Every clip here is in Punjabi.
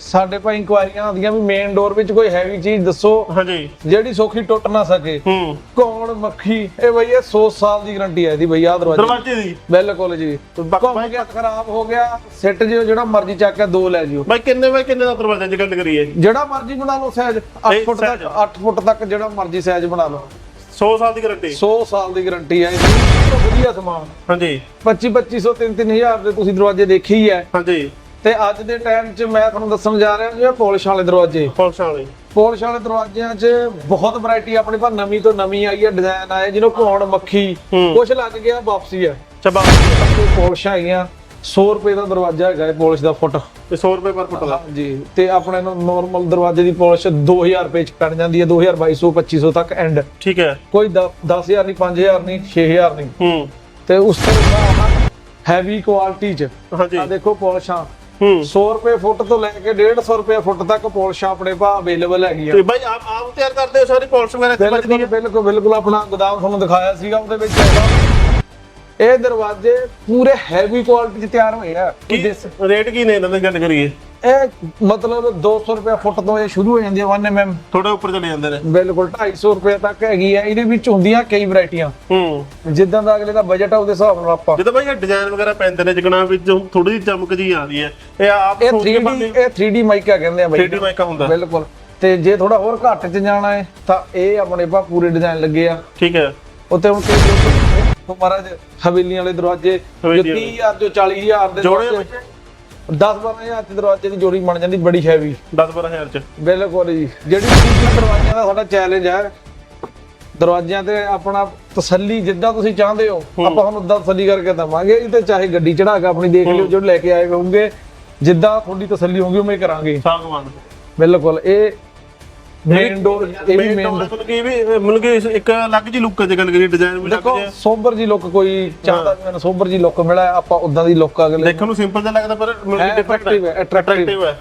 ਸਾਡੇ ਭਾਈ ਇਨਕੁਆਇਰੀਆਂ ਆਉਂਦੀਆਂ ਵੀ ਮੇਨ ਡੋਰ ਵਿੱਚ ਕੋਈ ਹੈਵੀ ਚੀਜ਼ ਦੱਸੋ ਹਾਂਜੀ। ਜਿਹੜੀ ਸੌਖੀ ਟੁੱਟ ਨਾ ਸਕੇ। ਹੂੰ। ਕੌਣ ਮੱਖੀ? ਇਹ ਬਈ ਇਹ 100 ਸਾਲ ਦੀ ਗਾਰੰਟੀ ਹੈ ਇਹਦੀ ਬਈ ਆਹ ਦਰਵਾਜ਼ੇ ਦਰਵਾਜ਼ੇ ਦੀ। ਬਿਲਕੁਲ ਜੀ। ਘੁੰਮ ਗਿਆ ਖਰਾਬ ਹੋ ਗਿਆ ਸਿੱਟ ਜਿਓ ਜਿਹੜਾ ਮਰਜ਼ੀ ਚੱਕ ਕੇ ਦੋ ਲੈ ਜਿਓ। ਬਾਈ ਕਿੰਨੇ ਬਾਈ ਕਿੰਨੇ ਦਾ ਦਰਵਾਜ਼ਾ ਜੇ ਗੱਲ ਕਰੀਏ? ਜਿਹੜਾ ਮਰਜ਼ੀ ਬਣਾ ਲਓ ਸਾਈਜ਼ 8 ਇਹ ਫੁੱਟ ਤੱਕ size। 8 ਫੁੱਟ ਤੱਕ ਜਿਹੜਾ ਮਰਜ਼ੀ ਸਾਈਜ਼ ਬਣਾ ਲਓ। 100 ਸਾਲ ਦੀ ਗਾਰੰਟੀ 100 ਸਾਲ ਦੀ ਗਾਰੰਟੀ ਹੈ ਬਹੁਤ ਵਧੀਆ ਸਮਾਨ। ਹਾਂਜੀ। 25 2500 3 3000 ਦੇ ਤੁਸੀਂ ਦਰਵਾਜ਼ੇ ਦੇਖੇ ਹੀ ਹੈ ਹਾਂਜੀ। ਤੇ ਅੱਜ ਦੇ ਟਾਈਮ 'ਚ ਮੈਂ ਤੁਹਾਨੂੰ ਦੱਸਣ ਜਾ ਰਿਹਾ ਜਿਵੇਂ ਪੋਲਿਸ਼ ਵਾਲੇ ਦਰਵਾਜ਼ੇ। ਪੁਲਿਸ ਵਾਲੇ। ਪੋਲਿਸ਼ ਵਾਲੇ ਦਰਵਾਜ਼ਿਆਂ 'ਚ ਬਹੁਤ ਵੈਰਾਈਟੀ ਆਪਣੇ ਕੋਲ ਨਵੀਂ ਤੋਂ ਨਵੀਂ ਆਈ ਹੈ ਡਿਜ਼ਾਈਨ ਆਏ ਜਿਹਨੂੰ ਘੋਣ ਮੱਖੀ ਹੂੰ। ਕੁਛ ਲੱਗ ਗਿਆ ਵਾਪਸੀ ਹੈ। ਚਬਾ ਪੋਲਿਸ਼ਾਂ ਹੈਗੀਆਂ 100 ਰੁਪਏ ਦਾ ਦਰਵਾਜ਼ਾ ਹੈਗਾ ਇਹ ਪੋਲਿਸ਼ ਦਾ ਫੁੱਟ। ਤੇ 100 ਰੁਪਏ ਪਰ ਫੁੱਟ ਦਾ। ਜੀ ਤੇ ਆਪਣੇ ਨੂੰ ਨਾਰਮਲ ਦਰਵਾਜ਼ੇ ਦੀ ਪੋਲਿਸ਼ 2000 ਰੁਪਏ 'ਚ ਪੜ ਜਾਂਦੀ ਹੈ 2200 2500 ਤੱਕ ਐਂਡ ਠੀਕ ਹੈ। ਕੋਈ 10000 ਨਹੀਂ 5000 ਨਹੀਂ 6000 ਨਹੀਂ। ਹੂੰ। ਤੇ ਉਸ ਤੋਂ ਬਾਅਦ ਹੈਵੀ ਕੁਆਲਿਟੀ 'ਚ ਹਾਂਜੀ ਆ ਦੇਖੋ ਪੋਲਿਸ਼ਾਂ 100 ਰੁਪਏ ਫੁੱਟ ਤੋਂ ਲੈ ਕੇ 150 ਰੁਪਏ ਫੁੱਟ ਤੱਕ ਪੋਲਿਸ਼ਾਂ ਆਪਣੇ ਪਾ ਅਵੇਲੇਬਲ ਹੈਗੀਆਂ ਤੇ ਬਾਈ ਆਪ ਆਪ ਤਿਆਰ ਕਰਦੇ ਹੋ ਸਾਰੀ ਪੁਲਿਸ ਵਗੈਰਾ ਇੱਥੇ ਬਚਦੀ ਹੈ ਬਿਲਕੁਲ ਬਿਲਕੁਲ ਆਪਣਾ ਗੋਦਾਮ ਤੁਹਾਨੂੰ ਦਿਖਾਇਆ ਸੀਗਾ ਉਹਦੇ ਵਿੱਚ ਹੈਗਾ। ਇਹ ਦਰਵਾਜ਼ੇ ਪੂਰੇ ਹੈਵੀ ਕੁਆਲਿਟੀ 'ਚ ਤਿਆਰ ਹੋਏ ਆ। ਕੀ ਰੇਟ ਕੀ ਨੇ ਇਹਨਾਂ ਦੀ ਗੱਲ ਕਰੀਏ? ਇਹ ਮਤਲਬ 200 ਰੁਪਏ ਫੁੱਟ ਤੋਂ ਇਹ ਸ਼ੁਰੂ ਹੋ ਜਾਂਦੀ ਹੈ 1 mm ਥੋੜੇ ਉੱਪਰ ਚਲੇ ਜਾਂਦੇ ਨੇ। ਬਿਲਕੁਲ 250 ਰੁਪਏ ਤੱਕ ਹੈਗੀ ਆ। ਇਹਦੇ ਵਿੱਚ ਹੁੰਦੀਆਂ ਕਈ ਵੈਰਾਈਟੀਆਂ। ਹੂੰ। ਜਿੱਦਾਂ ਦਾ ਅਗਲੇ ਦਾ ਬਜਟ ਆ ਉਹਦੇ ਹਿਸਾਬ ਨਾਲ ਆਪਾਂ ਜਦੋਂ ਇਹ ਡਿਜ਼ਾਈਨ ਵਗੈਰਾ ਪੈਂਦੇ ਨੇ ਜਿਕਣਾ ਵਿੱਚ ਥੋੜੀ ਜਿਹੀ ਚਮਕ ਜੀ ਆਉਂਦੀ ਹੈ। ਇਹ ਆਪ ਇਹ ਸੋਚ ਕੇ 3D ਪਾਉਂਦੇ ਇਹ 3D ਮਾਈਕਾ ਕਹਿੰਦੇ ਆ ਬਾਈ। 3D ਮਾਈਕਾ ਹੁੰਦਾ। ਬਿਲਕੁਲ। ਤੇ ਜੇ ਥੋੜਾ ਹੋਰ ਘੱਟ ਚ ਜਾਣਾ ਹੈ ਤਾਂ ਇਹ ਆਪਣੇ ਪਾ ਪੂਰੇ ਡਿਜ਼ਾਈਨ ਲੱਗੇ ਆ। ਠੀਕ ਹੈ। ਉੱਤੇ ਹੁਣ ਕਈ ਮਹਾਰਾਜ ਹਵੇਲੀਆਂ ਵਾਲੇ ਦਰਵਾਜ਼ੇ ਜੋ ਹਵੇਲੀ 30000 ਜੋ 40000 ਦੇ ਜੋੜੇ 10 12000 ਦੇ ਦਰਵਾਜ਼ੇ ਦੀ ਜੋੜੀ ਬਣ ਜਾਂਦੀ ਬੜੀ ਹੈਵੀ 10 12000 ਚ। ਬਿਲਕੁਲ ਜੀ। ਜਿਹੜੀ ਚੀਜ਼ ਦਰਵਾਜ਼ਿਆਂ ਦਾ ਸਾਡਾ ਚੈਲੰਜ ਹੈ ਦਰਵਾਜ਼ਿਆਂ ਤੇ ਆਪਣਾ ਤਸੱਲੀ ਜਿੱਦਾਂ ਤੁਸੀਂ ਚਾਹੁੰਦੇ ਹੋ ਆਪਾਂ ਤੁਹਾਨੂੰ ਉਦਾਂ ਤਸੱਲੀ ਕਰਕੇ ਦਵਾਂਗੇ। ਇਹ ਤੇ ਚਾਹੇ ਗੱਡੀ ਚੜਾ ਕੇ ਆਪਣੀ ਦੇਖ ਲਿਓ ਜੋ ਲੈ ਕੇ ਆਏ ਹੋਵੋਗੇ ਜਿੱਦਾਂ ਤੁਹਾਡੀ ਤਸੱਲੀ ਹੋਊਗੀ ਉਵੇਂ ਕਰਾਂਗੇ। ਬਿਲਕੁਲ ਇਹ ਮੇਨ ਡੋਰ ਇਹ ਵੀ ਮੇਨ ਮਤਲਬ ਕਿ ਇਹ ਵੀ ਮਤਲਬ ਕਿ ਇੱਕ ਅਲੱਗ ਜੀ ਲੁੱਕ ਜੇ ਗੱਲ ਕਰੀਏ ਡਿਜ਼ਾਈਨ ਵੀ ਲੱਗ ਦੇਖੋ ਜਿਹਾ ਸੋਬਰ ਜੀ ਲੁੱਕ ਕੋਈ ਚਾਹਦਾ ਵੀ ਮੈਨੂੰ ਸੋਬਰ ਜੀ ਲੁੱਕ ਮਿਲਿਆ ਆਪਾਂ ਉਦਾਂ ਦੀ ਲੁੱਕ ਅਗਲੇ ਦੇਖਣ ਨੂੰ ਸਿੰਪਲ ਜਿਹਾ ਲੱਗਦਾ ਪਰ ਮਤਲਬ ਕਿ ਡਿਫਰੈਂਟ ਅਟਰੈਕਟਿਵ ਹੈ ਅਟਰੈਕਟਿਵ ਅਟਰੈਕਟਿਵ ਹੈ।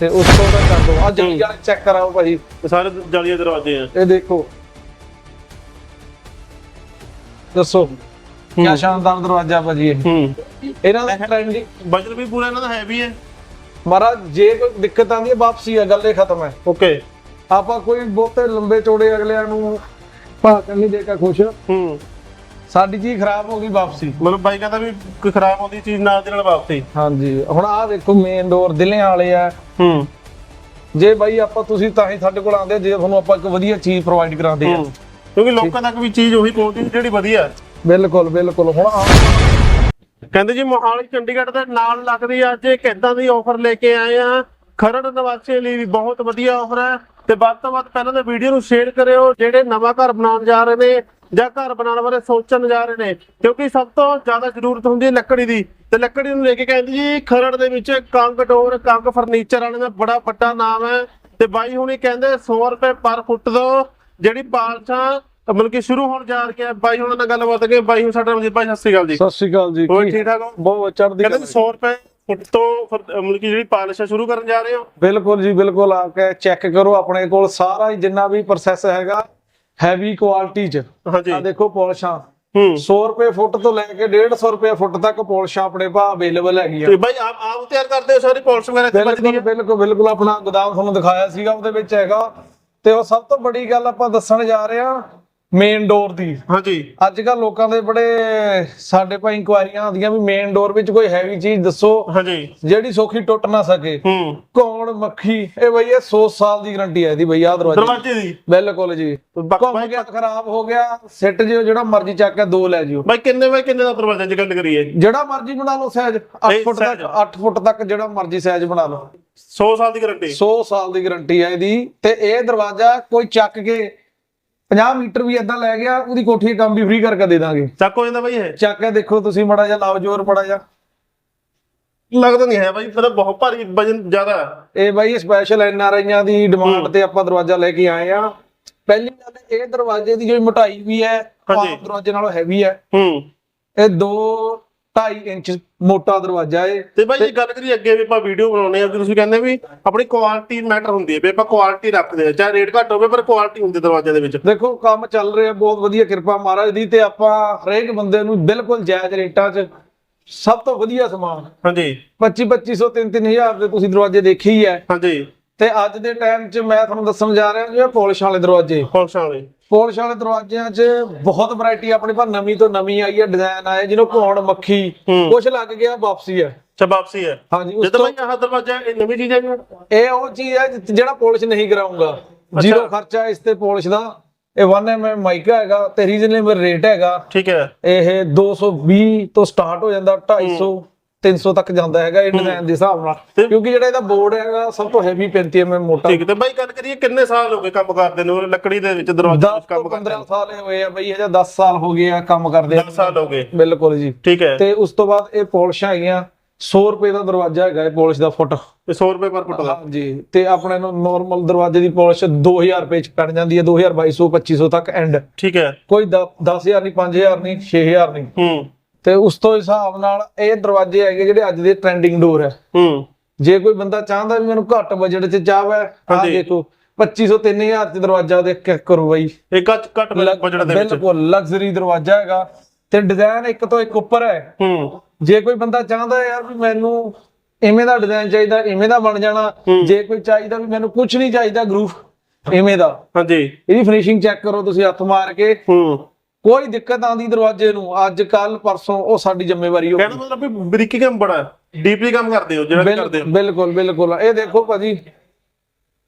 ਤੇ ਉਸ ਤੋਂ ਬਾਅਦ ਕਰ ਦੋ। ਆ ਜਲਦੀ ਵਾਲੇ ਚੈੱਕ ਕਰਾਓ ਭਾਜੀ ਇਹ ਸਾਰੇ ਜਾਲੀਆਂ ਦਰਵਾਜ਼ੇ ਆ। ਇਹ ਦੇਖੋ। ਦੱਸੋ। ਕੀ ਸ਼ਾਨਦਾਰ ਦਰਵਾਜ਼ਾ ਭਾਜੀ ਇਹ। ਹੂੰ। ਇਹਨਾਂ ਦਾ ਟ੍ਰੈਂਡਿੰਗ ਬਜਟ ਵੀ ਪੂਰਾ ਇਹਨਾਂ ਦਾ ਹੈਵੀ ਹੈ। ਮਹਾਰਾਜ ਜੇ ਕੋਈ ਦਿੱਕਤ ਆਂਦੀ ਹੈ ਵਾਪਸੀ ਹੈ ਗੱਲ ਇਹ ਖਤਮ ਹੈ। ਓਕੇ ਆਪਾਂ ਕੋਈ ਬਹੁਤੇ ਲੰਬੇ ਚੌੜੇ ਅਗਲਿਆਂ ਨੂੰ ਭਾਕਣ ਨਹੀਂ ਦੇ ਕੇ ਖੁਸ਼। ਹੂੰ। ਸਾਡੀ ਚੀਜ਼ ਖਰਾਬ ਹੋ ਗਈ ਵਾਪਸੀ। ਮਤਲਬ ਬਾਈ ਕਹਿੰਦਾ ਵੀ ਕੋਈ ਖਰਾਬ ਹੁੰਦੀ ਚੀਜ਼ ਨਾਲ ਦੇ ਨਾਲ ਵਾਪਸੀ। ਹਾਂਜੀ ਹੁਣ ਆਹ ਦੇਖੋ ਮੇਨ ਡੋਰ ਦਿਲਿਆਂ ਵਾਲੇ ਆ। ਹੂੰ। ਜੇ ਬਾਈ ਆਪਾਂ ਤੁਸੀਂ ਤਾਂ ਹੀ ਸਾਡੇ ਕੋਲ ਆਉਂਦੇ ਜੇ ਤੁਹਾਨੂੰ ਆਪਾਂ ਇੱਕ ਵਧੀਆ ਚੀਜ਼ ਪ੍ਰੋਵਾਈਡ ਕਰਾਉਂਦੇ ਆ। ਕਿਉਂਕਿ ਲੋਕਾਂ ਤੱਕ ਵੀ ਚੀਜ਼ ਉਹੀ ਪਹੁੰਚਦੀ ਜਿਹੜੀ ਵਧੀਆ। ਬਿਲਕੁਲ ਬਿਲਕੁਲ। ਹੁਣ ਆਹ ਕਹਿੰਦੇ ਜੀ ਮੋਹਾਲੀ ਚੰਡੀਗੜ੍ਹ ਦੇ ਨਾਲ ਲੱਗਦੀ ਅੱਜ ਇੱਕ ਇਦਾਂ ਦੀ ਆਫਰ ਲੈ ਕੇ ਆਏ ਆ ਖਰੜ ਨਿਵਾਸੀਆਂ ਲਈ ਵੀ ਬਹੁਤ ਵਧੀਆ ਆਫਰ ਹੈ ਤੇ ਵੱਧ ਤੋਂ ਵੱਧ ਪਹਿਲਾਂ ਤਾਂ ਵੀਡੀਓ ਨੂੰ ਸ਼ੇਅਰ ਕਰਿਓ ਜਿਹੜੇ ਨਵਾਂ ਘਰ ਬਣਾਉਣ ਜਾ ਰਹੇ ਨੇ ਜਾਂ ਘਰ ਬਣਾਉਣ ਬਾਰੇ ਸੋਚਣ ਜਾ ਰਹੇ ਨੇ ਕਿਉਂਕਿ ਸਭ ਤੋਂ ਜ਼ਿਆਦਾ ਜ਼ਰੂਰਤ ਹੁੰਦੀ ਹੈ ਲੱਕੜੀ ਦੀ। ਤੇ ਲੱਕੜੀ ਨੂੰ ਲੈ ਕੇ ਕਹਿੰਦੇ ਜੀ ਖਰੜ ਦੇ ਵਿੱਚ ਕੰਗ ਡੋਰ ਕੰਗ ਫਰਨੀਚਰ ਵਾਲੇ ਦਾ ਬੜਾ ਵੱਡਾ ਨਾਮ ਹੈ। ਤੇ ਬਾਈ ਹੁਣੀ ਕਹਿੰਦੇ 100 ਰੁਪਏ ਪਰ ਫੁੱਟ ਦੋ ਜਿਹੜੀ ਪਾਲਸ਼ਾਂ ਮਤਲਬ ਕਿ ਸ਼ੁਰੂ ਹੋਣ ਜਾ ਰਹੀ ਹੈ ਬਾਈ ਹੁਣਾਂ ਨਾਲ ਗੱਲਬਾਤ ਕੇ ਬਾਈ ਹੁਣ ਸਾਡਾ ਮਜੀਦ ਭਾਈ ਸਤਿ ਸ਼੍ਰੀ ਅਕਾਲ ਜੀ। ਸਤਿ ਸ਼੍ਰੀ ਅਕਾਲ ਜੀ। ਹੋਰ ਠੀਕ ਠਾਕ ਹੋ? ਬਹੁਤ ਚੜ੍ਹਦੀ ਕਹਿੰਦੇ ਕਲਾ। ਤੁਸੀਂ 100 ਰੁਪਏ ਫੁੱਟ ਤੋਂ ਫਿਰ, ਮਤਲਬ ਕਿ ਜਿਹੜੀ ਪਾਲਿਸ਼ ਸ਼ੁਰੂ ਕਰਨ ਜਾ ਰਹੇ ਹੋ? ਬਿਲਕੁਲ ਜੀ ਬਿਲਕੁਲ। ਆ ਕੇ ਚੈੱਕ ਕਰੋ ਆਪਣੇ ਕੋਲ। ਸਾਰਾ ਜਿੰਨਾ ਵੀ ਪ੍ਰੋਸੈਸ ਹੈਗਾ ਹੈਵੀ ਕੁਆਲਿਟੀ ਚ। ਹਾਂਜੀ। ਆ ਦੇਖੋ ਪੋਲਿਸ਼ਾਂ। ਹੂੰ। 100 ਰੁਪਏ ਫੁੱਟ ਤੋਂ ਲੈ ਕੇ 150 ਰੁਪਏ ਫੁੱਟ ਤੱਕ ਪੋਲਿਸ਼ਾਂ ਆਪਣੇ ਪਾ ਅਵੇਲੇਬਲ ਹੈਗੀਆਂ। ਤੇ ਬਾਈ ਆਪ ਆਪ ਤਿਆਰ ਕਰਦੇ ਹੋ ਸਾਰੀ ਪਾਲਿਸ਼ ਵਗੈਰਾ ਇੱਥੇ ਬਚਦੀ ਹੈ? ਬਿਲਕੁਲ ਬਿਲਕੁਲ। ਆਪਣਾ ਗੋਦਾਮ ਤੁਹਾਨੂੰ ਦਿਖਾਇਆ ਸੀਗਾ ਉਹਦੇ ਵਿੱਚ ਹੈਗਾ। ਤੇ ਉਹ ਸਭ ਤੋਂ ਵੱਡੀ ਗੱਲ ਆਪਾਂ ਦੱਸਣ ਜਾ ਰਹੇ ਹਾਂ ਮੇਨ ਡੋਰ ਦੀ। ਹਾਂਜੀ। ਅੱਜ ਕੱਲ ਲੋਕਾਂ ਦੇ ਬੜੇ ਸਾਡੇ ਭਾਈ ਇਨਕੁਆਇਰੀਆਂ ਆਉਂਦੀਆਂ ਵੀ ਮੇਨ ਡੋਰ ਵਿੱਚ ਕੋਈ ਹੈਵੀ ਚੀਜ਼ ਦੱਸੋ ਹਾਂਜੀ। ਜਿਹੜੀ ਸੌਖੀ ਟੁੱਟ ਨਾ ਸਕੇ। ਹੂੰ। ਕੌਣ ਮੱਖੀ? ਇਹ ਬਈ ਇਹ 100 ਸਾਲ ਦੀ ਗਾਰੰਟੀ ਹੈ ਇਹਦੀ ਬਈ ਆਹ ਦਰਵਾਜ਼ੇ ਦਰਵਾਜ਼ੇ ਦੀ? ਬਿਲਕੁਲ ਜੀ। ਘੁੰਮ ਗਿਆ ਖਰਾਬ ਹੋ ਗਿਆ ਸਿੱਟ ਜਿਓ ਜਿਹੜਾ ਮਰਜ਼ੀ ਚੱਕ ਕੇ ਦੋ ਲੈ ਜਿਓ। ਬਾਈ ਕਿੰਨੇ ਬਾਈ ਕਿੰਨੇ ਦਾ ਦਰਵਾਜ਼ਾ ਜੇ ਗੱਲ ਕਰੀਏ? ਜਿਹੜਾ ਮਰਜ਼ੀ ਬਣਾ ਲਓ ਸਾਈਜ਼ 8 ਇਹ ਫੁੱਟ ਤੱਕ size 8 ਫੁੱਟ ਤੱਕ ਜਿਹੜਾ ਮਰਜ਼ੀ ਸਾਈਜ਼ ਬਣਾ ਲਓ। 100 ਸਾਲ ਦੀ ਗਾਰੰਟੀ 100 ਸਾਲ ਦੀ ਗਾਰੰਟੀ ਹੈ ਇਹਦੀ। ਤੇ ਇਹ ਦਰਵਾਜ਼ਾ ਕੋਈ ਚੱਕ ਕੇ 50 ਮੀਟਰ ਵੀ ਇਦਾਂ ਲੈ ਗਿਆ ਉਹਦੀ ਕੋਠੀ ਦਾ ਕੰਮ ਵੀ ਫ੍ਰੀ ਕਰਕੇ ਦੇ ਦਾਂਗੇ। ਚੱਕ ਹੋ ਜਾਂਦਾ ਬਾਈ ਇਹ? ਚੱਕ ਕੇ ਦੇਖੋ ਤੁਸੀਂ ਮੜਾ ਜਿਹਾ ਲਾਓ ਜ਼ੋਰ ਮੜਾ ਜਿਹਾ। ਲੱਗਦਾ ਨਹੀਂ ਹੈ ਬਾਈ ਮਤਲਬ ਬਹੁਤ ਭਾਰੀ ਵਜਨ ਜ਼ਿਆਦਾ। ਇਹ ਬਾਈ ਸਪੈਸ਼ਲ ਐਨ ਆਰ ਆਈਆਂ ਦੀ ਡਿਮਾਂਡ ਤੇ ਆਪਾਂ ਦਰਵਾਜ਼ਾ ਲੈ ਕੇ ਆਏ ਆ ਪਹਿਲੀ ਗੱਲ ਇਹ ਦਰਵਾਜ਼ੇ ਦੀ ਜਿਹੜੀ ਮੋਟਾਈ ਵੀ ਹੈ ਹਾਂਜੀ। ਆਮ ਦਰਵਾਜ਼ੇ ਨਾਲੋਂ ਹੈਵੀ ਹੈ। ਹੂੰ। ਇਹ 2 2.5 ਇੰਚ ਮੋਟਾ ਦਰਵਾਜ਼ਾ ਹੈ ਤੇ ਬਾਈ ਜੇ ਗੱਲ ਕਰੀਏ ਅੱਗੇ ਵੀ ਆਪਾਂ ਵੀਡੀਓ ਬਣਾਉਣੇ ਆ ਕਿ ਤੁਸੀਂ ਕਹਿੰਦੇ ਵੀ ਆਪਣੀ ਕੁਆਲਿਟੀ ਮੈਟਰ ਹੁੰਦੀ ਹੈ ਵੀ ਆਪਾਂ ਕੁਆਲਿਟੀ ਰੱਖਦੇ ਆ ਚਾਹੇ ਰੇਟ ਘੱਟ ਹੋਵੇ ਪਰ ਕੁਆਲਿਟੀ ਹੁੰਦੀ ਦਰਵਾਜ਼ਿਆਂ ਦੇ ਵਿੱਚ। ਦੇਖੋ ਕੰਮ ਚੱਲ ਰਿਹਾ ਬਹੁਤ ਵਧੀਆ ਕਿਰਪਾ ਮਹਾਰਾਜ ਦੀ। ਤੇ ਆਪਾਂ ਹਰੇਕ ਬੰਦੇ ਨੂੰ ਬਿਲਕੁਲ ਜਾਇਜ਼ ਰੇਟਾਂ 'ਚ ਸਭ ਤੋਂ ਵਧੀਆ ਸਮਾਨ। ਹਾਂਜੀ। 25 2500 3 3000 ਦੇ ਤੁਸੀਂ ਦਰਵਾਜ਼ੇ ਦੇਖੇ ਹੀ। ਹੈ ਹਾਂਜੀ। ਤੇ ਅੱਜ ਦੇ ਟਾਈਮ 'ਚ ਮੈਂ ਤੁਹਾਨੂੰ ਦੱਸਣ ਜਾ ਰਿਹਾ ਜਿਵੇਂ ਪੋਲਿਸ਼ ਵਾਲੇ ਦਰਵਾਜ਼ੇ। ਪੁਲਿਸਾਂ ਵਾਲੇ। ਪੋਲਿਸ਼ ਵਾਲੇ ਦਰਵਾਜ਼ਿਆਂ 'ਚ ਬਹੁਤ ਵੈਰਾਈਟੀ ਆਪਣੇ ਕੋਲ ਨਵੀਂ ਤੋਂ ਨਵੀਂ ਆਈ ਹੈ ਡਿਜ਼ਾਈਨ ਆਏ ਜਿਹਨੂੰ ਘੋਣ ਮੱਖੀ। ਕੁਛ ਲੱਗ ਗਿਆ ਵਾਪਸੀ ਹੈ। ਅੱਛਾ ਵਾਪਸੀ ਹੈ। ਹਾਂਜੀ ਉਸ ਜਦੋਂ ਤੋਂ ਭਾਈ ਆਹ ਦਰਵਾਜ਼ਾ ਇਹ ਨਵੀਂ ਚੀਜ਼ ਹੈ? ਜੀ ਇਹ ਉਹ ਚੀਜ਼ ਹੈ ਜਿ- ਜਿਹੜਾ ਪੋਲਿਸ਼ ਨਹੀਂ ਕਰਾਉਂਗਾ ਜ਼ੀਰੋ ਖਰਚਾ ਇਸ ਤੇ ਪੋਲਿਸ਼ ਦਾ। ਇਹ 1mm ਮਾਈਕਾ ਹੈਗਾ ਤੇ ਰੀਜ਼ਨੇਬਲ ਰੇਟ ਹੈਗਾ ਠੀਕ ਹੈ। ਇਹ 220 ਤੋਂ ਸਟਾਰਟ ਹੋ ਜਾਂਦਾ 250 300 ਤੱਕ ਜਾਂਦਾ ਹੈਗਾ ਇਹ ਡਿਜ਼ਾਈਨ ਦੇ ਹਿਸਾਬ ਨਾਲ। ਕਿਉਂਕਿ ਜਿਹੜਾ ਇਹਦਾ ਬੋਰਡ ਹੈਗਾ ਸਭ ਤੋਂ ਹੈਵੀ 35mm ਮੋਟਾ। ਠੀਕ ਤੇ ਬਾਈ ਗੱਲ ਕਰੀਏ ਕਿੰਨੇ ਸਾਲ ਹੋ ਗਏ ਕੰਮ ਕਰਦੇ ਨੂੰ? ਲੱਕੜੀ ਦੇ ਵਿੱਚ ਦਰਵਾਜ਼ੇ 10 ਵਿੱਚ ਕੰਮ ਕਰਦੇ 15 ਸਾਲ ਹੋਏ ਆ ਬਈ ਇਹਦਾ 10 ਸਾਲ ਹੋ ਗਏ ਆ ਕੰਮ ਕਰਦੇ 10 ਸਾਲ ਹੋ ਗਏ। ਬਿਲਕੁਲ ਜੀ। ਠੀਕ ਹੈ। ਤੇ ਉਸ ਤੋਂ ਬਾਅਦ ਇਹ ਪੋਲਿਸ਼ਾਂ ਹੈਗੀਆਂ 100 ਰੁਪਏ ਦਾ ਦਰਵਾਜ਼ਾ ਹੈਗਾ ਇਹ ਪੋਲਿਸ਼ ਦਾ ਫੁੱਟ। ਤੇ 100 ਰੁਪਏ ਪਰ ਫੁੱਟ ਦਾ। ਹਾਂਜੀ ਤੇ ਆਪਣੇ ਨੂੰ ਨਾਰਮਲ ਦਰਵਾਜ਼ੇ ਦੀ ਪੋਲਿਸ਼ 2000 ਰੁਪਏ ਚ ਪੜ ਜਾਂਦੀ ਹੈ 2000 2200 2500 ਤੱਕ ਐਂਡ ਠੀਕ ਹੈ। ਕੋਈ 10000 ਨਹੀਂ 5000 ਨਹੀਂ 6000 ਨਹੀਂ। ਹੂੰ। ਤੇ ਉਸ ਤੋਂ ਹਿਸਾਬ ਨਾਲ ਇਹ ਦਰਵਾਜ਼ੇ ਹੈਗੇ ਜਿਹੜੇ ਅੱਜ ਦੇ ਟ੍ਰੈਂਡਿੰਗ ਡੋਰ ਹੈ। ਹੂੰ। ਜੇ ਕੋਈ ਬੰਦਾ ਚਾਹੁੰਦਾ ਵੀ ਮੈਨੂੰ ਘੱਟ ਬਜਟ 'ਚ ਚਾਹਵੇ ਆ। ਦੇਖੋ 2500 3000 ਚ ਦਰਵਾਜ਼ਾ ਦੇਖ ਕੇ ਕਰੋ ਬਾਈ। ਇਹ ਘੱਟ ਘੱਟ ਬਜਟ ਦੇ ਵਿੱਚ। ਬਿਲਕੁਲ ਲਗਜ਼ਰੀ ਦਰਵਾਜ਼ਾ ਹੈਗਾ ਤੇ ਡਿਜ਼ਾਈਨ ਇੱਕ ਤੋਂ ਇੱਕ ਉੱਪਰ ਹੈ। ਹੂੰ। ਜੇ ਕੋਈ ਬੰਦਾ ਚਾਹੁੰਦਾ ਯਾਰ ਵੀ ਮੈਨੂੰ ਇਵੇਂ ਦਾ ਡਿਜ਼ਾਈਨ ਚਾਹੀਦਾ ਇਵੇਂ ਦਾ ਬਣ ਜਾਣਾ ਜੇ ਕੋਈ ਚਾਹੀਦਾ ਵੀ ਮੈਨੂੰ ਕੁਝ ਨਹੀਂ ਚਾਹੀਦਾ ਗਰੂਪ ਇਵੇਂ ਦਾ। ਹਾਂਜੀ। ਇਹਦੀ ਫਿਨਿਸ਼ਿੰਗ ਚੈੱਕ ਕਰੋ ਤੁਸੀਂ ਹੱਥ ਮਾਰ ਕੇ। ਹੂੰ। ਕੋਈ ਦਿੱਕਤ ਆਂਦੀ ਦਰਵਾਜ਼ੇ ਨੂੰ ਅੱਜ ਕੱਲ ਪਰਸੋਂ ਉਹ ਸਾਡੀ ਜ਼ਿੰਮੇਵਾਰੀ ਹੋਊਗੀ ਕਹਿਣਾ ਮਤਲਬ ਵੀ ਬਰੀਕੀ ਕੰਮ ਬੜਾ ਡੀਪਲੀ ਕੰਮ ਕਰਦੇ ਹੋ ਜਿਹੜਾ ਵੀ ਕਰਦੇ ਹੋ। ਬਿਲਕੁਲ ਬਿਲਕੁਲ। ਇਹ ਦੇਖੋ ਭਾਜੀ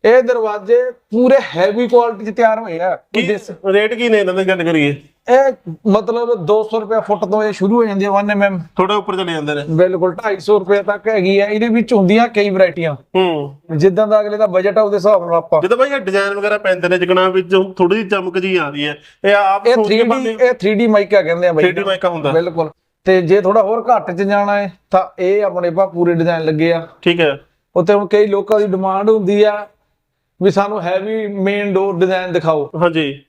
ਇਹ ਦਰਵਾਜ਼ੇ ਪੂਰੇ ਹੈਵੀ ਕੁਆਲਿਟੀ ਚ ਤਿਆਰ ਹੋਏ ਆ। ਕੀ ਰੇਟ ਕੀ ਨੇ ਇਹਨਾਂ ਦੀ ਗੱਲ ਕਰੀਏ? ਇਹ ਮਤਲਬ 200 ਰੁਪਏ ਫੁੱਟ ਤੋਂ ਇਹ ਸ਼ੁਰੂ ਹੋ ਜਾਂਦੀ ਹੈ 1 mm ਥੋੜੇ ਉੱਪਰ ਚਲੇ ਜਾਂਦੇ ਨੇ। ਬਿਲਕੁਲ 250 ਰੁਪਏ ਤੱਕ ਹੈਗੀ ਆ ਇਹਦੇ ਵਿੱਚ ਹੁੰਦੀਆਂ ਕਈ ਵੈਰਾਈਟੀਆਂ। ਹੂੰ। ਜਿੱਦਾਂ ਦਾ ਅਗਲੇ ਦਾ ਬਜਟ ਆ ਉਹਦੇ ਹਿਸਾਬ ਨਾਲ ਆਪਾਂ। ਜਦੋਂ ਭਾਈ ਇਹ ਡਿਜ਼ਾਈਨ ਵਗੈਰਾ ਪੈਂਦੇ ਨੇ ਜਿਕਣਾ ਵਿੱਚ ਥੋੜੀ ਜਿਹੀ ਚਮਕ ਜੀ ਆਉਂਦੀ ਹੈ। ਇਹ ਆਪ ਇਹ ਸੋਚ ਕੇ 3D ਬਣਦੇ ਇਹ 3D ਮਾਈਕਾ ਕਹਿੰਦੇ ਆ ਬਾਈ। 3D ਮਾਈਕਾ ਹੁੰਦਾ। ਬਿਲਕੁਲ। ਤੇ ਜੇ ਥੋੜਾ ਹੋਰ ਘੱਟ ਚ ਜਾਣਾ ਹੈ ਤਾਂ ਇਹ ਆਪਣੇ ਪਾ ਪੂਰੇ ਡਿਜ਼ਾਈਨ ਲੱਗੇ ਆ। ਠੀਕ ਹੈ। ਉੱਤੇ ਹੁਣ ਕਈ ਲੋਕਾਂ ਦੀ ਡਿਮਾਂਡ ਹੁੰਦੀ ਆ ਵੀ ਸਾਨੂੰ ਹੈਵੀ ਮੇਨ ਡੋਰ ਡਿਜ਼ਾਈਨ ਦਿਖਾਓ। ਹਾਂਜੀ।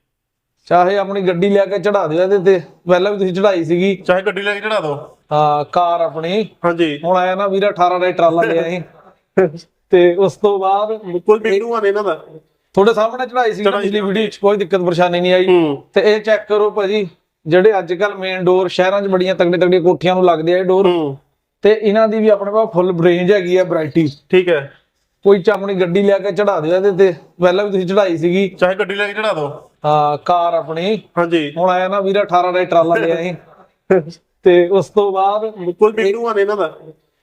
ਚਾਹੇ ਆਪਣੀ ਗੱਡੀ ਲਿਆ ਕੇ ਚੜਾ ਦਿਓ ਇਹਦੇ ਤੇ। ਪਹਿਲਾਂ ਵੀ ਤੁਸੀਂ ਚੜਾਈ ਸੀਗੀ। ਚਾਹੇ ਗੱਡੀ ਲੈ ਕੇ ਚੜਾ ਦਿਓ ਹਾਂ ਕਾਰ ਆਪਣੀ। ਹਾਂਜੀ। ਹੁਣ ਆਇਆ ਨਾ ਵੀਰਾ 18 ਦਾ ਟਰਾਲਾ ਲਿਆ ਸੀ। ਤੇ ਉਸ ਤੋਂ ਬਾਅਦ ਕੋਈ ਬਿੰਦੂ ਆ ਨੇ ਇਹਨਾਂ ਦਾ। ਤੁਹਾਡੇ ਸਾਹਮਣੇ ਚੜਾਈ ਸੀ ਪਿਛਲੀ ਵੀਡੀਓ 'ਚ ਕੋਈ ਦਿੱਕਤ ਪਰੇਸ਼ਾਨੀ ਨਹੀਂ ਆਈ। ਤੇ ਇਹ ਚੈੱਕ ਕਰੋ ਭਾਜੀ ਜਿਹੜੇ ਅੱਜ ਕੱਲ ਮੇਨ ਡੋਰ ਸ਼ਹਿਰਾਂ 'ਚ ਬੜੀਆਂ ਤਗੜੇ ਤਗੜੀਆਂ ਕੋਠੀਆਂ ਨੂੰ ਲੱਗਦੇ ਆ ਇਹ ਡੋਰ ਤੇ ਇਹਨਾਂ ਦੀ ਵੀ ਆਪਣੇ ਕੋਲ ਫੁੱਲ ਰੇਂਜ ਹੈਗੀ ਆ ਵੈਰਾਈਟੀ ਠੀਕ ਹੈ। ਕੋਈ ਚ ਆਪਣੀ ਗੱਡੀ ਲਿਆ ਕੇ ਚੜਾ ਦਿਓ ਇਹਦੇ ਤੇ। ਪਹਿਲਾਂ ਵੀ ਤੁਸੀਂ ਚੜਾਈ ਸੀਗੀ। ਚਾਹੇ ਗੱਡੀ ਲੈ ਕੇ ਚੜਾ ਦਿਓ ਹਾਂ ਕਾਰ ਆਪਣੀ। ਹਾਂਜੀ। ਹੁਣ ਆਇਆ ਨਾ ਵੀਰਾ 18 ਦਾ ਹੀ ਟਰਾਲਾ ਲਿਆ ਸੀ। ਤੇ ਉਸ ਤੋਂ ਬਾਅਦ ਕੋਈ ਬਿੰਦੂ ਆ ਨੇ ਇਹਨਾਂ ਦਾ।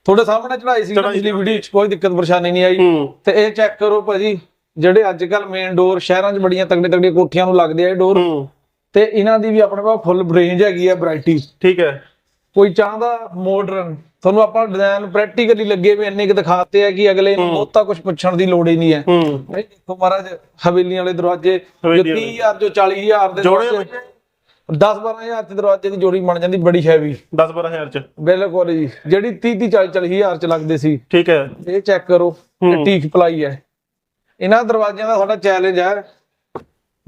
ਤੁਹਾਡੇ ਸਾਹਮਣੇ ਚੜਾਈ ਸੀ ਪਿਛਲੀ ਵੀਡੀਓ 'ਚ ਕੋਈ ਦਿੱਕਤ ਪਰੇਸ਼ਾਨੀ ਨਹੀਂ ਆਈ। ਹੂੰ। ਤੇ ਇਹ ਚੈੱਕ ਕਰੋ ਭਾਜੀ ਜਿਹੜੇ ਅੱਜ ਕੱਲ ਮੇਨ ਡੋਰ ਸ਼ਹਿਰਾਂ 'ਚ ਬੜੀਆਂ ਤਗੜੇ ਤਗੜੀਆਂ ਕੋਠੀਆਂ ਨੂੰ ਲੱਗਦੇ ਆ ਇਹ ਡੋਰ ਹੂੰ। ਤੇ ਇਹਨਾਂ ਦੀ ਵੀ ਆਪਣੇ ਕੋਲ ਫੁੱਲ ਰੇਂਜ ਹੈਗੀ ਆ ਵੈਰਾਈਟੀ ਠੀਕ ਹੈ। ਕੋਈ ਚਾਹੁੰਦਾ ਮਾਡਰਨ ਤੁਹਾਨੂੰ ਆਪਾਂ ਡਿਜ਼ਾਈਨ ਪ੍ਰੈਕਟੀਕਲੀ ਲੱਗੇ ਵੀ ਇੰਨੇ ਕਿ ਦਿਖਾਤੇ ਆ ਕਿ ਅਗਲੇ ਨੂੰ ਬਹੁਤਾ ਕੁਝ ਪੁੱਛਣ ਦੀ ਲੋੜ ਹੀ ਨਹੀਂ ਹੈ। ਨਹੀਂ ਦੇਖੋ ਮਹਾਰਾਜ ਹਵੇਲੀਆਂ ਵਾਲੇ ਦਰਵਾਜ਼ੇ ਜੋ ਹਵੇਲੀਆਂ 30000 ਜੋ 40000 ਦੇ ਜੋੜੇ 10 12000 ਚ ਦਰਵਾਜ਼ੇ ਦੀ ਜੋੜੀ ਬਣ ਜਾਂਦੀ ਬੜੀ ਹੈਵੀ 10 12000 ਚ। ਬਿਲਕੁਲ ਜੀ। ਜਿਹੜੀ 30 30 40 40000 ਚ ਲੱਗਦੇ ਸੀ। ਠੀਕ ਹੈ। ਇਹ ਚੈੱਕ ਕਰੋ ਇਹ ਟੀਕ ਪਲਾਈ ਹੈ। ਇਹਨਾਂ ਦਰਵਾਜ਼ਿਆਂ ਦਾ ਸਾਡਾ ਚੈਲੰਜ ਹੈ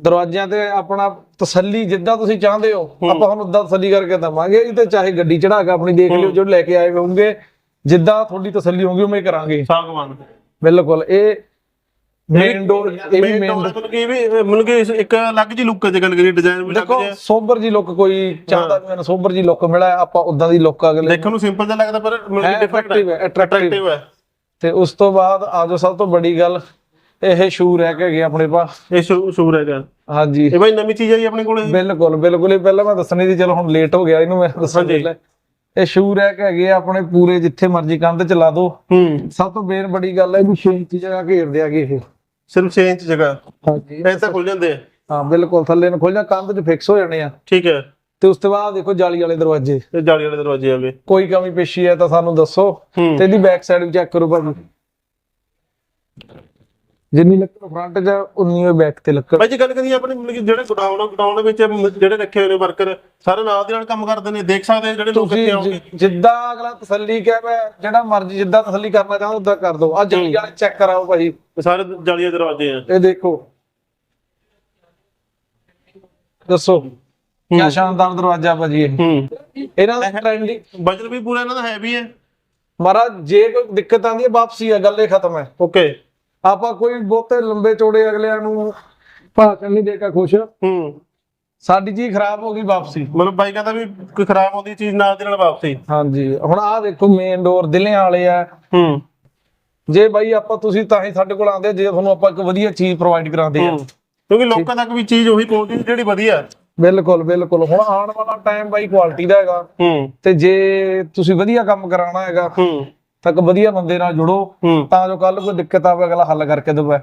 ਦਰਵਾਜ਼ਿਆਂ ਤੇ ਆਪਣਾ ਤਸੱਲੀ ਜਿੱਦਾਂ ਤੁਸੀਂ ਚਾਹੁੰਦੇ ਹੋ ਆਪਾਂ ਤੁਹਾਨੂੰ ਉਦਾਂ ਤਸੱਲੀ ਕਰਕੇ ਦਵਾਂਗੇ ਇਹ ਤੇ ਚਾਹੇ ਗੱਡੀ ਚੜਾ ਕੇ ਆਪਣੀ ਦੇਖ ਲਿਓ ਜੋ ਲੈ ਕੇ ਆਏ ਹੋਵੋਗੇ ਜਿੱਦਾਂ ਤੁਹਾਡੀ ਤਸੱਲੀ ਹੋਊਗੀ ਉਵੇਂ ਕਰਾਂਗੇ। ਸਾਗਵਾਨ। ਬਿਲਕੁਲ ਇਹ ਮੇਨ ਡੋਰ ਇਹ ਵੀ ਮੇਨ ਮੈਨੂੰ ਕੀ ਵੀ ਮੈਨੂੰ ਕੀ ਇੱਕ ਅਲੱਗ ਜੀ ਲੁੱਕ ਜੇ ਗੱਲ ਕਰੀ ਡਿਜ਼ਾਈਨ ਵੀ ਦੇਖੋ ਸੋਬਰ ਜੀ ਲੁੱਕ ਕੋਈ ਚਾਹਦਾ ਵੀ ਮੈਨੂੰ ਸੋਬਰ ਜੀ ਲੁੱਕ ਮਿਲਿਆ ਆਪਾਂ ਉਦਾਂ ਦੀ ਲੁੱਕ ਅਗਲੇ ਦੇਖਣ ਨੂੰ ਸਿੰਪਲ ਜਿਹਾ ਲੱਗਦਾ ਪਰ ਡਿਫਰੈਂਟ attractive ਹੈ ਅਟਰੈਕਟਿਵ ਹੈ। ਤੇ ਉਸ ਤੋਂ ਬਾਅਦ ਆਜੋ ਸਭ ਤੋਂ ਵੱਡੀ ਗੱਲ ਇਹ ਸ਼ੂ ਰਹਿ ਕੇ ਗਏ ਆਪਣੇ ਪਾ ਇਹ ਸ਼ੂਰ ਹੈਗਾ ਹਾਂਜੀ। ਇਹ ਬਾਈ ਨਵੀਂ ਚੀਜ਼ ਜੀ ਆਪਣੇ ਕੋਲੇ ਬਿਲਕੁਲ ਬਿਲਕੁਲ। ਇਹ ਪਹਿਲਾਂ ਮੈਂ ਦੱਸਣੀ ਸੀ ਚਲੋ ਹੁਣ ਲੇਟ ਹੋ ਗਿਆ ਇਹਨੂੰ ਮੈਂ ਦੱਸਣ ਦੇ ਲੈ ਇਹ ਸ਼ੂ ਰਹਿ ਕੇ ਹੈਗੇ ਆ ਆਪਣੇ ਪੂਰੇ ਜਿੱਥੇ ਮਰਜ਼ੀ ਕੰਧ ਚ ਲਾ ਦੋ। ਹੂੰ। ਸਭ ਤੋਂ ਮੇਨ ਬੜੀ ਗੱਲ ਹੈ ਵੀ 6 ਇੰਚ ਜਗ੍ਹਾ ਘੇਰਦੇ ਆਗੇ ਇਹ। ਸਿਰਫ 6 ਇੰਚ ਜਗ੍ਹਾ? ਹਾਂਜੀ। ਇਹ ਤਾਂ ਖੁੱਲ ਜਾਂਦੇ ਆ। ਹਾਂ ਬਿਲਕੁਲ ਥੱਲੇ ਨੂੰ ਖੁੱਲ ਜਾ ਕੰਧ 'ਚ ਫਿਕਸ ਹੋ ਜਾਣੇ ਆ। ਠੀਕ ਹੈ। ਤੇ ਉਸ ਤੋਂ ਬਾਅਦ ਦੇਖੋ ਜਾਲੀ ਵਾਲੇ ਦਰਵਾਜ਼ੇ। ਤੇ ਜਾਲੀ ਵਾਲੇ ਦਰਵਾਜ਼ੇ ਆ ਗਏ। ਕੋਈ ਕਮੀ ਪੇਸ਼ੀ ਹੈ ਤਾਂ ਸਾਨੂੰ ਦੱਸੋ। ਤੇ ਇਹਦੀ ਬੈਕ ਸਾਈਡ ਵੀ ਚੈੱਕ ਕਰੋ ਭਾਜੀ। ਜਿੰਨੀ ਲੱਕੜ ਫਰੰਟ 'ਚ ਆ, ਉਨੀ ਉਹ ਬੈਕ ਤੇ ਲੱਕੜ। ਬਾਈ ਜੀ ਗੱਲ ਕਰੀਏ ਆਪਣੇ ਮਤਲਬ ਕਿ ਜਿਹੜੇ ਗੋਡਾਊਨ ਆ ਗੋਡਾਊਨ ਵਿੱਚ ਮ- ਜਿਹੜੇ ਰੱਖੇ ਹੋਏ ਨੇ ਵਰਕਰ ਸਾਰੇ ਨਾਲ ਦੇ ਨਾਲ ਕੰਮ ਕਰਦੇ ਨੇ ਦੇਖ ਸਕਦੇ ਆ ਜਿਹੜੇ ਲੋਕ ਤੁਸੀਂ ਇੱਥੇ ਆਉਂਗੇ ਜਿ- ਜਿੱਦਾਂ ਅਗਲਾ ਤਸੱਲੀ ਕਹੇ ਜਿਹੜਾ ਮਰਜ਼ੀ ਜਿੱਦਾਂ ਤਸੱਲੀ ਕਰਨਾ ਚਾਹੋ ਉਦਾਂ ਕਰ ਦੋ ਆ ਜਾਲੀ ਵਾਲੇ ਚੈੱਕ ਕਰਾਓ ਭਾਜੀ ਸਾਰੇ ਜਾਲੀਆਂ ਦਰਵਾਜ਼ੇ ਆ। ਇਹ ਦੇਖੋ। ਦੱਸੋ। ਕਿਆ ਸ਼ਾਨਦਾਰ ਦਰਵਾਜ਼ਾ ਭਾਜੀ ਇਹ। ਹੂੰ। ਇਹਨਾਂ ਦਾ ਟ੍ਰੈਂਡਿੰਗ ਬਜਟ ਵੀ ਪੂਰਾ ਇਹਨਾਂ ਦਾ ਹੈਵੀ ਹੈ। ਮਹਾਰਾਜ ਜੇ ਕੋਈ ਦਿੱਕਤ ਆਂਦੀ ਹੈ ਵਾਪਸੀ ਹੈ ਗੱਲ ਇਹ ਖਤਮ ਹੈ। ਓਕੇ ਆਪਾਂ ਕੋਈ ਬਹੁਤੇ ਲੰਬੇ ਚੌੜੇ ਅਗਲਿਆਂ ਨੂੰ ਭਾਸ਼ਣ ਨਹੀਂ ਦੇ ਕੇ ਖੁਸ਼। ਹੂੰ। ਸਾਡੀ ਚੀਜ਼ ਖਰਾਬ ਹੋ ਗਈ ਵਾਪਸੀ। ਮਤਲਬ ਬਾਈ ਕਹਿੰਦਾ ਵੀ ਕੋਈ ਖਰਾਬ ਆਉਂਦੀ ਚੀਜ਼ ਨਾਲ ਦੇ ਨਾਲ ਵਾਪਸੀ। ਹਾਂਜੀ ਹੁਣ ਆਹ ਦੇਖੋ ਮੇਨ ਡੋਰ ਦਿਲਿਆਂ ਵਾਲੇ ਆ। ਹੂੰ। ਜੇ ਬਾਈ ਆਪਾਂ ਤੁਸੀਂ ਤਾਂ ਹੀ ਸਾਡੇ ਕੋਲ ਆਉਂਦੇ ਜੇ ਤੁਹਾਨੂੰ ਆਪਾਂ ਇੱਕ ਵਧੀਆ ਚੀਜ਼ ਪ੍ਰੋਵਾਈਡ ਕਰਾਉਂਦੇ ਆ। ਕਿਉਂਕਿ ਲੋਕਾਂ ਤੱਕ ਵੀ ਚੀਜ਼ ਉਹੀ ਪਹੁੰਚਦੀ ਜਿਹੜੀ ਵਧੀਆ। ਬਿਲਕੁਲ ਬਿਲਕੁਲ। ਹੁਣ ਆਉਣ ਵਾਲਾ ਟਾਈਮ ਬਾਈ ਕੁਆਲਿਟੀ ਦਾ ਹੈਗਾ। ਹੂੰ। ਤੇ ਜੇ ਤੁਸੀਂ ਵਧੀਆ ਕੰਮ ਕਰਾਉਣਾ ਹੈਗਾ ਹੂੰ ਤਾਂ ਇੱਕ ਵਧੀਆ ਬੰਦੇ ਨਾਲ ਜੁੜੋ ਤਾਂ ਜੋ ਕੱਲ ਕੋਈ ਦਿੱਕਤ ਆਵੇ ਅਗਲਾ ਹੱਲ ਕਰਕੇ ਦੇਵੇ।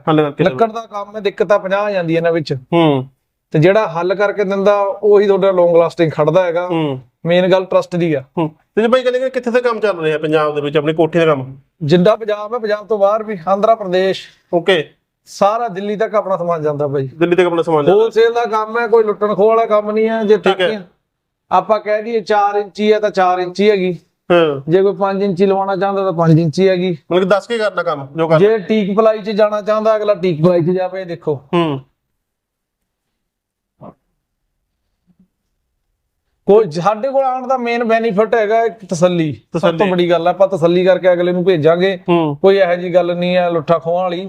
ਲੱਕੜ ਦਾ ਕੰਮ ਹੈ ਦਿੱਕਤਾਂ 50 ਆ ਜਾਂਦੀਆਂ ਇਹਨਾਂ ਵਿੱਚ। ਹੂੰ। ਤੇ ਜਿਹੜਾ ਹੱਲ ਕਰਕੇ ਦਿੰਦਾ ਉਹੀ ਤੁਹਾਡਾ ਲੌਂਗ ਲਾਸਟਿੰਗ ਖੜਦਾ ਹੈਗਾ। ਮੇਨ ਗੱਲ ਟਰਸਟ ਦੀ ਆ। ਤੇ ਜੇ ਬਾਈ ਕਹਿੰਦੇ ਕਿ ਕਿੱਥੇ ਤੇ ਕੰਮ ਚੱਲ ਰਿਹਾ ਪੰਜਾਬ ਦੇ ਵਿੱਚ ਆਪਣੀ ਕੋਠੀ ਦਾ ਕੰਮ? ਜਿੱਦਾਂ ਪੰਜਾਬ ਹੈ ਪੰਜਾਬ ਤੋਂ ਬਾਹਰ ਵੀ ਆਂਧਰਾ ਪ੍ਰਦੇਸ਼। ਓਕੇ। ਸਾਰਾ ਦਿੱਲੀ ਤੱਕ ਆਪਣਾ ਸਮਾਨ ਜਾਂਦਾ ਬਾਈ। ਦਿੱਲੀ ਤੱਕ ਆਪਣਾ ਸਮਾਨ ਜਾਂਦਾ। ਹੋਲਸੇਲ ਦਾ ਕੰਮ ਹੈ ਕੋਈ ਲੁੱਟਣ ਖੋਹ ਵਾਲਾ ਕੰਮ ਨਹੀਂ ਹੈ ਜੇ। ਟਾਕੀਆਂ ਆਪਾਂ ਕਹਿ ਦਈਏ 4 ਇੰਚੀ ਹੈ ਤਾਂ 4 ਇੰਚੀ ਹੈਗੀ। ਹਾਂ। ਜੇ ਕੋਈ 5 ਇੰਚੀ ਲਵਾਉਣਾ ਚਾਹੁੰਦਾ ਤਾਂ 5 ਇੰਚੀ ਹੈਗੀ। ਮਤਲਬ ਕਿ ਦੱਸ ਕੇ ਕਰਨਾ ਕੰਮ ਜੋ ਕਰ ਜੇ ਟੀਕ ਪਲਾਈ 'ਚ ਜਾਣਾ ਚਾਹੁੰਦਾ ਅਗਲਾ ਟੀਕ ਪਲਾਈ 'ਚ ਜਾਵੇ ਦੇਖੋ। ਹੂੰ। ਕੋਈ ਸਾਡੇ ਕੋਲ ਆਉਣ ਦਾ ਮੇਨ ਬੈਨੀਫਿਟ ਹੈਗਾ ਇੱਕ ਤਸੱਲੀ। ਸਭ ਤੋਂ। ਵੱਡੀ ਗੱਲ ਹੈ ਆਪਾਂ ਤਸੱਲੀ ਕਰਕੇ ਅਗਲੇ ਨੂੰ ਭੇਜਾਂਗੇ। ਕੋਈ ਇਹੋ ਜੀ ਗੱਲ ਨਹੀਂ ਹੈ ਲੁੱਟਾ ਖੋਹਾਂ ਵਾਲੀ।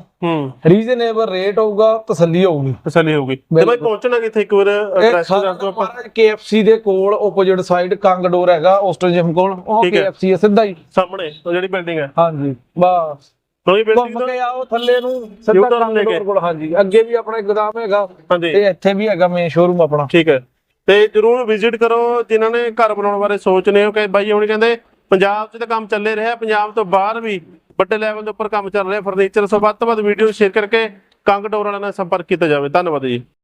ਰੀਜ਼ਨੇਬਲ ਰੇਟ ਹੋਊਗਾ ਤਸੱਲੀ ਹੋਊਗੀ। ਤਸੱਲੀ ਹੋਊਗੀ। ਤੇ ਬਾਈ ਪਹੁੰਚਣਾ ਕਿੱਥੇ ਇੱਕ ਵਾਰ ਐਡਰੈਸ ਦੱਸ ਦਿਓ ਆਪਾਂ KFC ਦੇ ਕੋਲ ਆਪੋਜ਼ਿਟ ਸਾਈਡ ਕੰਗ ਡੋਰ ਹੈਗਾ ਆਸਟਰ ਜਿਮ ਕੋਲ। ਉਹ। KFC ਹੈ ਸਿੱਧਾ ਹੀ। ਸਾਹਮਣੇ ਉਹ ਜਿਹੜੀ ਬਿਲਡਿੰਗ ਹੈ। ਹਾਂਜੀ ਬਸ। ਕੋਈ ਬਿਲਡਿੰਗ ਕੇ ਆਓ ਥੱਲੇ ਨੂੰ ਸਿੱਧਾ U-turn ਕੰਗ ਲੈ ਕੇ। ਡੋਰ ਕੋਲ ਹਾਂਜੀ। ਅੱਗੇ ਵੀ ਆਪਣਾ ਇੱਕ ਗੋਦਾਮ ਹੈਗਾ। ਤੇ ਇੱਥੇ ਵੀ ਹੈਗਾ ਮੇਨ ਸ਼ੋਰੂਮ ਆਪਣਾ। ਠੀਕ ਹੈ। ਤੇ ਜਰੂਰ ਵਿਜ਼ਿਟ ਕਰੋ, ਜਿਨ੍ਹਾਂ ਨੇ ਘਰ ਬਣਾਉਣ ਬਾਰੇ ਸੋਚਨੇ ਹੋ, ਕਿ ਬਾਈ ਹੁਣ ਕਹਿੰਦੇ ਪੰਜਾਬ 'ਚ ਤਾਂ ਕੰਮ ਚੱਲੇ ਰਿਹਾ, ਪੰਜਾਬ ਤੋਂ ਬਾਹਰ ਵੀ ਵੱਡੇ ਲੈਵਲ ਦੇ ਉੱਪਰ ਕੰਮ ਚੱਲ ਰਿਹਾ ਫਰਨੀਚਰ ਸੋ ਵੱਧ ਤੋਂ ਵੱਧ ਵੀਡੀਓ ਸ਼ੇਅਰ ਕਰਕੇ ਕੰਗ ਡੋਰ ਵਾਲਿਆਂ ਨਾਲ ਸੰਪਰਕ ਕੀਤਾ ਜਾਵੇ। ਧੰਨਵਾਦ ਜੀ।